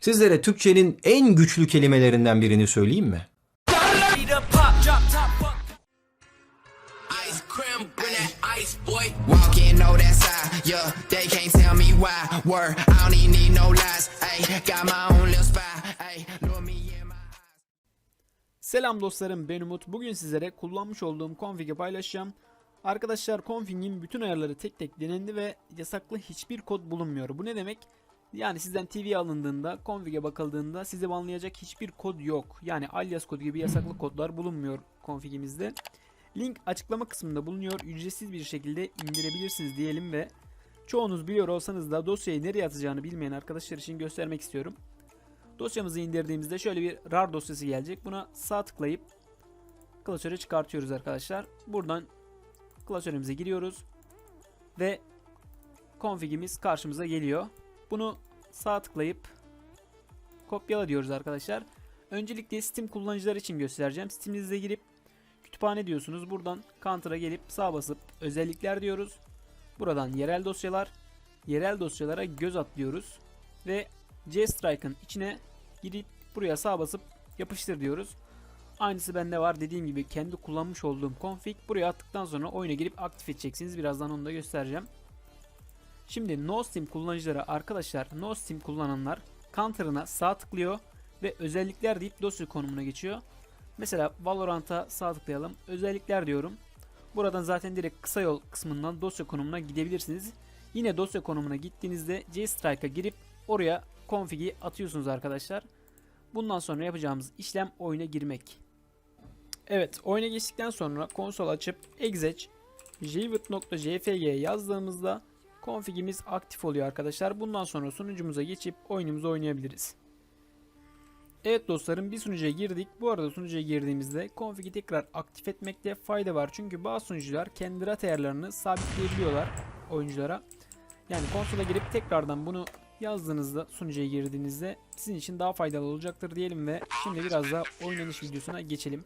Sizlere Türkçenin en güçlü kelimelerinden birini söyleyeyim mi? Selam dostlarım ben Umut. Bugün sizlere kullanmış olduğum config'i paylaşacağım. Arkadaşlar config'in bütün ayarları tek tek denendi ve yasaklı hiçbir kod bulunmuyor. Bu ne demek? Yani sizden TV alındığında, config'e bakıldığında sizi banlayacak hiçbir kod yok. Yani alias kodu gibi yasaklı kodlar bulunmuyor config'imizde. Link açıklama kısmında bulunuyor. Ücretsiz bir şekilde indirebilirsiniz diyelim ve çoğunuz biliyor olsanız da dosyayı nereye atacağını bilmeyen arkadaşlar için göstermek istiyorum. Dosyamızı indirdiğimizde şöyle bir RAR dosyası gelecek. Buna sağ tıklayıp klasöre çıkartıyoruz arkadaşlar. Buradan klasörümüze giriyoruz ve config'imiz karşımıza geliyor. Bunu sağ tıklayıp kopyala diyoruz arkadaşlar. Öncelikle Steam kullanıcılar için göstereceğim. Steam'inize girip kütüphane diyorsunuz. Buradan Counter'a gelip sağ basıp özellikler diyoruz. Buradan yerel dosyalar, yerel dosyalara göz at diyoruz ve J-Strike'ın içine girip buraya sağ basıp yapıştır diyoruz. Aynısı bende var. Dediğim gibi kendi kullanmış olduğum config. Buraya attıktan sonra oyuna girip aktif edeceksiniz. Birazdan onu da göstereceğim. Şimdi No Steam kullanıcıları arkadaşlar No Steam kullananlar Counter'ına sağ tıklıyor ve özellikler deyip dosya konumuna geçiyor. Mesela Valorant'a sağ tıklayalım. Özellikler diyorum. Buradan zaten direkt kısa yol kısmından dosya konumuna gidebilirsiniz. Yine dosya konumuna gittiğinizde JStrike'a girip oraya config'i atıyorsunuz arkadaşlar. Bundan sonra yapacağımız işlem oyuna girmek. Evet oyuna geçtikten sonra konsol açıp exec jwt.jfg yazdığımızda config'imiz aktif oluyor arkadaşlar. Bundan sonra sunucumuza geçip oyunumuzu oynayabiliriz. Evet dostlarım bir sunucuya girdik. Bu arada sunucuya girdiğimizde config'i tekrar aktif etmekte fayda var. Çünkü bazı sunucular kendi RAT ayarlarını sabitleyebiliyorlar oyunculara. Yani konsola girip tekrardan bunu yazdığınızda sunucuya girdiğinizde sizin için daha faydalı olacaktır diyelim ve şimdi biraz da oynanış videosuna geçelim.